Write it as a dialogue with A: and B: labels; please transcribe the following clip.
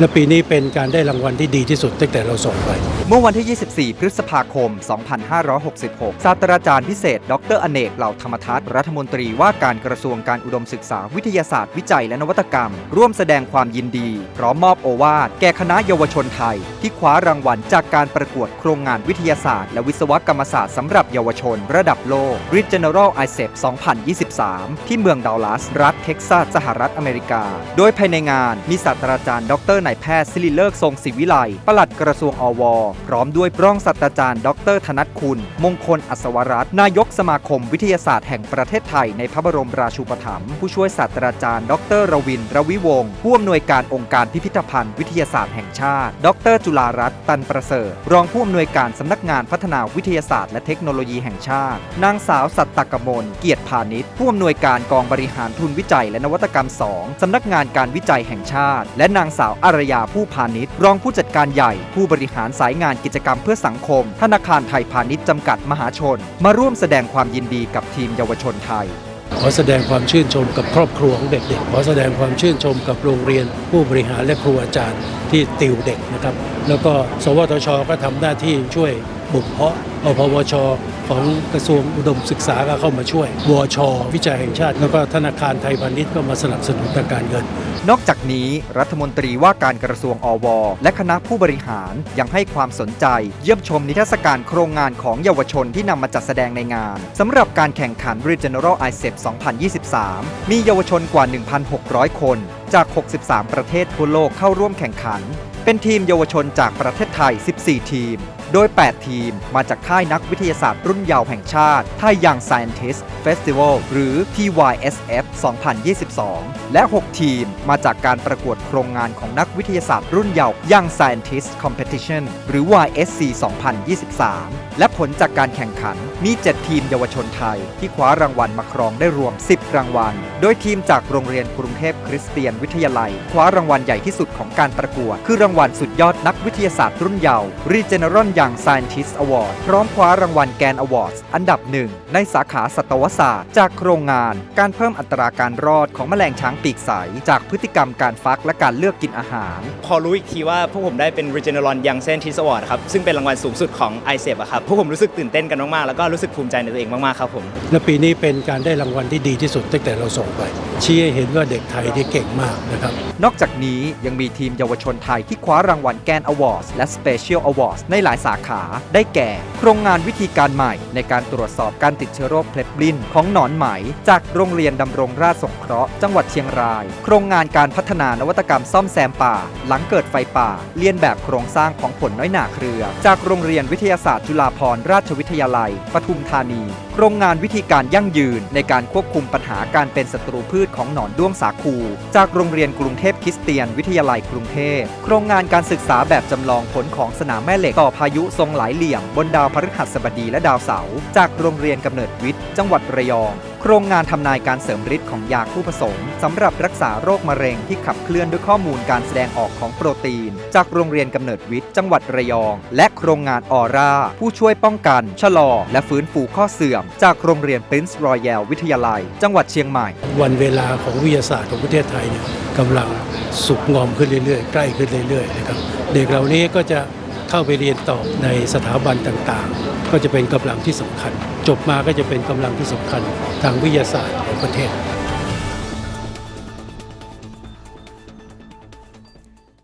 A: และปีนี้เป็นการได้รางวัลที่ดีที่สุดตั้งแต่เราส่งไป
B: เมื่อวันที่ 24 พฤษภาคม 2566 ศาสตราจารย์พิเศษ ดรอเนก เหล่าธรรมทัศน์รัฐมนตรีว่าการกระทรวงการอุดมศึกษาวิทยาศาสตร์วิจัยและนวัตกรรม ร่วมแสดงความยินดี พร้อมมอบโอวาทแก่คณะเยาวชนไทย ที่คว้ารางวัลจากการประกวดโครงงานวิทยาศาสตร์ และวิศวกรรมศาสตร์สำหรับเยาวชน ระดับโลก r e General ICEP 2023 ที่เมืองดัลลัส รัฐเท็กซัสสหรัฐอเมริกา โดยภายในงานมีศาสตราจารย์ ดรนายแพทย์ศิริเลิกทรงศิวิไลปลัดกระทรวงอว พร้อมด้วยรองศาสตราจารย์ ดรธนัทคุณ มงคลอัศวรัตน์นายกสมาคมวิทยาศาสตร์แห่งประเทศไทยในพระบรมราชูปถัมภ์ผู้ช่วยศาสตราจารย์ ดรรวินรวิวงศ์ผู้อำนวยการองค์การพิพิธภัณฑ์วิทยาศาสตร์แห่งชาติ ดร จุฬารัตน์ตันประเสริฐ รองผู้อำนวยการสำนักงานพัฒนาวิทยาศาสตร์และเทคโนโลยีแห่งชาติ นางสาวสัตตกมลเกียรติพาณิชย์ผู้อำนวยการกองบริหารทุนวิจัยและนวัตกรรม 2สำนักงานการวิจัยแห่งชาติ และนางสาวอารรยาผู้พาณิชย์ รองผู้จัดการใหญ่ ผู้บริหารสายงานกิจกรรมเพื่อสังคม ธนาคารไทยพาณิชย์จำกัดมหาชน มาร่วมแสดงความยินดีกับทีมเยาวชนไทย
A: ขอแสดงความชื่นชมกับครอบครัวของเด็กๆ ขอแสดงความชื่นชมกับโรงเรียน ผู้บริหารและครูอาจารย์ที่ติวเด็กนะครับ แล้วก็สวทชก็ทำหน้าที่ช่วยบ่มเพาะ อพวช ของกระทรวงอุดมศึกษาก็เข้ามาช่วย วช วิจัยแห่งชาติ แล้วก็ธนาคารไทยพาณิชย์ก็มาสนับสนุนทางการเงิน
B: นอกจากนี้รัฐมนตรีว่าการกระทรวงอว และคณะผู้บริหารยังให้ความสนใจ เยี่ยมชมนิทรรศการโครงงานของเยาวชนที่นำมาจัดแสดงในงานสำหรับการแข่งขัน Regional ICEP 2023 มีเยาวชนกว่า 1,600 คน จาก 63 ประเทศทั่วโลกเข้าร่วมแข่งขัน เป็นทีมเยาวชนจากประเทศไทย 14 ทีม โดย 8 ทีมมาจากค่ายนักวิทยาศาสตร์รุ่นเยาว์แห่งชาติไทยยัง Scientist Festival หรือ TYSF 2022 และ 6 ทีมมาจากการประกวดโครงงานของนักวิทยาศาสตร์รุ่นเยาว์ Young Scientist Competition หรือ YSC 2023 และผลจากการแข่งขันมี 7 ทีมเยาวชนไทย ที่คว้ารางวัลมาครองได้รวม 10 รางวัล โดยทีมจากโรงเรียนกรุงเทพคริสเตียนวิทยาลัย คว้ารางวัลใหญ่ที่สุดของการประกวด คือรางวัลสุดยอดนักวิทยาศาสตร์รุ่นเยาว์ Regeneron Young Scientist Award พร้อมคว้ารางวัลแกนอวอร์ดอันดับหนึ่งในสาขาสัตวศาสตร์ จากโครงงาน การเพิ่มอัตราการรอดของแมลงช้างปีกใสจากพฤติกรรมการฟักและการเลือกกินอาหาร
C: พอรู้อีกทีว่าพวกผมได้เป็น Regeneron Young Scientist Award ครับซึ่งเป็นรางวัลสูงสุดของ i c e p อะครับพวกผมรู้สึกตื่นเต้นกันมากๆ แล้วก็รู้สึกภูมิใจในตัวเองมากๆครับผม
A: และปีนี้เป็นการได้รางวัลที่ดีที่สุดตั้งแต่เราส่งไปชี้ให้เห็นว่าเด็กไทยที่เก่งมากนะครับ
B: นอกจากนี้ยังมีทีมเยาวชนไทยที่คว้ารางวัลแกนอวอร์ดและ Special Awards ในหลายสาขาได้แก่ โครงงานวิธีการใหม่ ในการตรวจสอบการติดเชื้อโรคเพล็ดบลินของหนอนไหม จากโรงเรียนดำรงราชสงเคราะห์จังหวัดเชียงราย โครงงานการพัฒนานวัตกรรมซ่อมแซมป่า หลังเกิดไฟป่า เลียนแบบโครงสร้างของผลน้อยหนาเครือ จากโรงเรียนวิทยาศาสตร์จุฬาพรราชวิทยาลัย ปทุมธานี โครงงานวิธีการยั่งยืน ในการควบคุมปัญหาการเป็นศัตรูพืชของหนอนด้วงสาคู จากโรงเรียนกรุงเทพคริสเตียนวิทยาลัยกรุงเทพ โครงงานการศึกษาแบบจำลองผลของสนามแม่เหล็กต่อพายุทรงหลายเหลี่ยม บนดาวพฤหัสบดีและดาวเสาร์จากโรงเรียนกำเนิดวิทย์ จังหวัดระยอง โครงงานทำนายการเสริมฤทธิ์ของยาคู่ผสมสำหรับรักษาโรคมะเร็งที่ขับเคลื่อนด้วยข้อมูลการแสดงออกของโปรตีน จากโรงเรียนกำเนิดวิทย์จังหวัดระยอง และโครงงานออร่า ผู้ช่วยป้องกัน ชะลอ และฟื้นฟูข้อเสื่อม จากโรงเรียน Prince Royal วิทยาลัย จังหวัดเชียงใหม่
A: วันเวลาของวิทยาศาสตร์ของประเทศไทยเนี่ยกำลังสุกงอมขึ้นเรื่อยๆ ใกล้ขึ้นเรื่อยๆนะครับเด็กเหล่านี้ก็จะ เข้าไปเรียนต่อในสถาบันต่างๆ ก็จะเป็นกำลังที่สำคัญ จบมาก็จะเป็นกำลังที่สำคัญทางวิทยาศาสตร์ของประเทศ